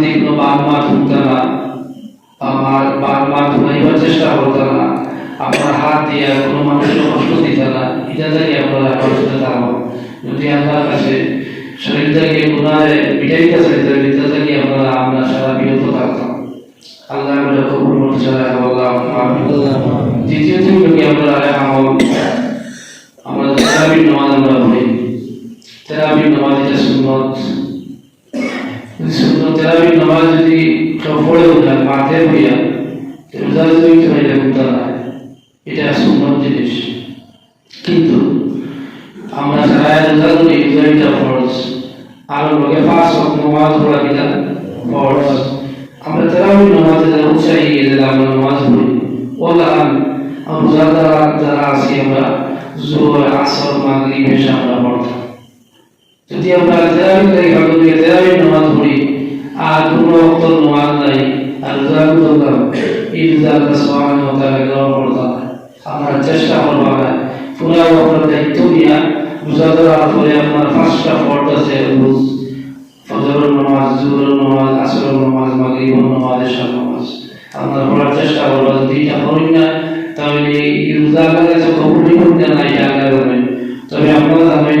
থাকে বান মা ধুমতে না আমার মা ধুমাইবার চেষ্টা করতে না আপনার হাত দিয়ে কোনো মানুষের কষ্ট দিতে না এটা থেকে আপনারা কষ্ট থাকব যদি আল্লাহর কাছে শরীর থেকে গুণায় মিটাইতে চাইতে এটা থেকে আপনারা আমরা সারা বিরত থাকতাম আল্লাহ আমরা কবুল করতে চাই আল্লাহ দ্বিতীয় দিন কি আমরা আমল আমরা তেরাবির নামাজ আমরা পড়ি তেরাবির নামাজ এটা সুন্নত সুন্নত তেরাবির নামাজ কেউ পড়ে উঠায় মাঠে হইয়া এটা সুন্নত জিনিস। কিন্তু আমরা নামাজ পড়া কিনা? আমরা তেরাবির নামাজে যারা উৎসাহী যারা আমরা পড়ি যারা আছি, আমরা জোর আসর, মাগরিব এসে আমরা পড়তাম। যদি আমরা তেরাবি তেরাবি পড়ি আর কোনো নাই। আর করতাম এই রোজা সুবহানাহু চেষ্টা করব না পুরা আপনার পাঁচটা ফর্দ আছে, রোজ ফজরের নামাজ, জোহরের নামাজ, আসরের নামাজ, মাগরিবের নামাজ, এশার নামাজ। চেষ্টা করব যদি এটা করেন না, তাহলে না এটা আল্লাহ জানেন তবে আপনারা জানেন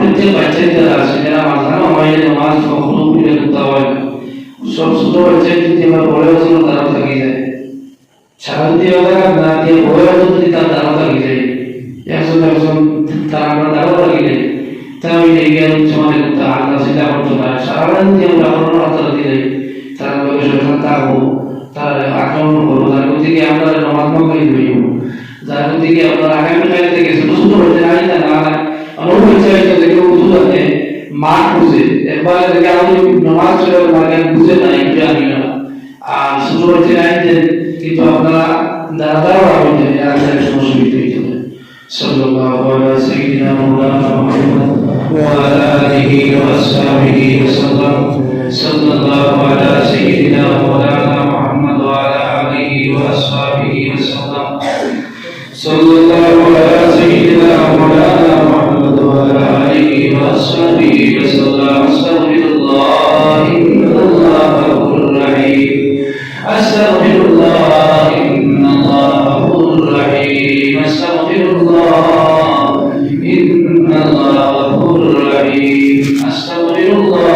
প্রত্যেক বাচ্চা যারা আছে যারা মাঝানো হয় নামাজ কখনো ভুলে করতে হয়। সব ছোট বাচ্চা যদি আমার বড় বছর তারা থাকি যায়। সারা যদি এলাকা না দিয়ে বড় বছর যদি তার দ্বারা থাকি যায়। একজন একজন তার আমরা দ্বারা থাকি যায়। তাহলে এই জ্ঞান সমাজে করতে আলাদা চিন্তা করতে পারে সারা যদি আমরা অন্য হাতটা দিয়ে যাই। তার লোকের থাকব তার আক্রমণ করব। তার দিকে আমরা নামাজ মাকাই হইব যার দিকে আপনার আগামী একবার থেকে আমি নামাজ চলে মানে বুঝে না একটু জানি না আর ছোট হতে নাই যে কিন্তু আপনারা দাদা দাদা হইতে আর সমস্যা হইতে হইতে صلى الله على سيدنا مولانا محمد وعلى آله وأصحابه وسلم صلى الله على سيدنا مولانا محمد أستغفر الله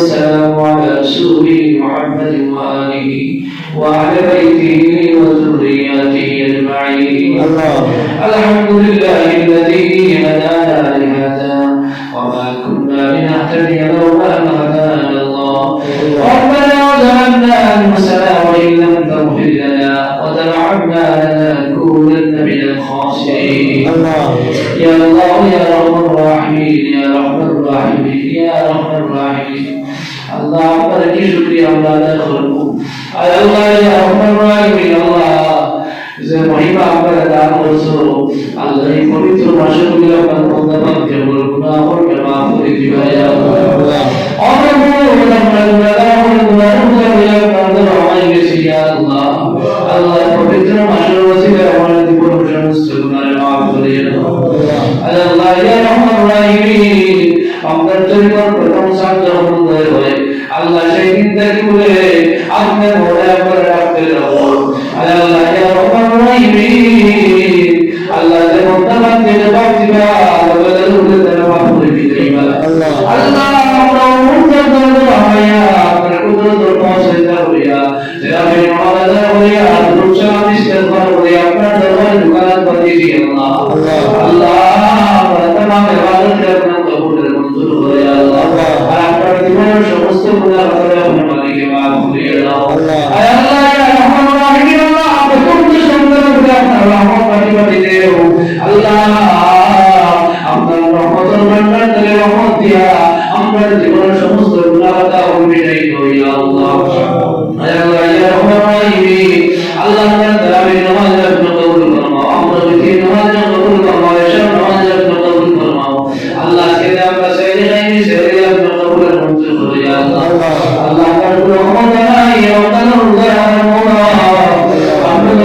والسلام على رسوله محمد وآله وعلى بيته وذرياته أجمعين. الحمد لله الذي هدانا لهذا وما كنا لنهتدي لولا ان هدانا الله. ربنا ظلمنا أنفسنا وإن لم تغفر لنا وترحمنا لنكونن من الخاسرين. يا الله يا رحمن الراحمين يا رحمن الراحمين يا رحمن الراحمين. আল্লাহ আপনার কি শুক্রিয়া, আমরা আদায় করব। আর আল্লাহ রহমান রাহিম আল্লাহ যে মহিমা আপনারা দান করছ, আল্লাহ এই পবিত্র মাসে গুলি আপনার বন্ধা আমরা বলব আপনার তরিকর প্রথম আপনি মনে করে রাখতে আল্লাহ ইয়া রহমান রাহিম আল্লাহ যে দিয়া আমরা জীবনের সমস্ত কথা অভিনয় করি আল্লাহ। আল্লাহ, ইয়া রহমান রাহিম আল্লাহ নামাজ আপনি কবুল ফরমাও। আমরা যদি নামাজ কবুল ফরমাও। এসব নামাজ আপনি কবুল ফরমাও। আল্লাহ কে আমরা সেরে নাই সেরে আপনি কবুল মঞ্জুর করে, ইয়া আল্লাহ। আল্লাহ আপনার রহমত নাই আপনার রহমত আপনি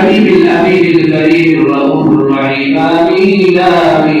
الحبيب الأمين الكريم الرؤوف الرحيم. آمين آمين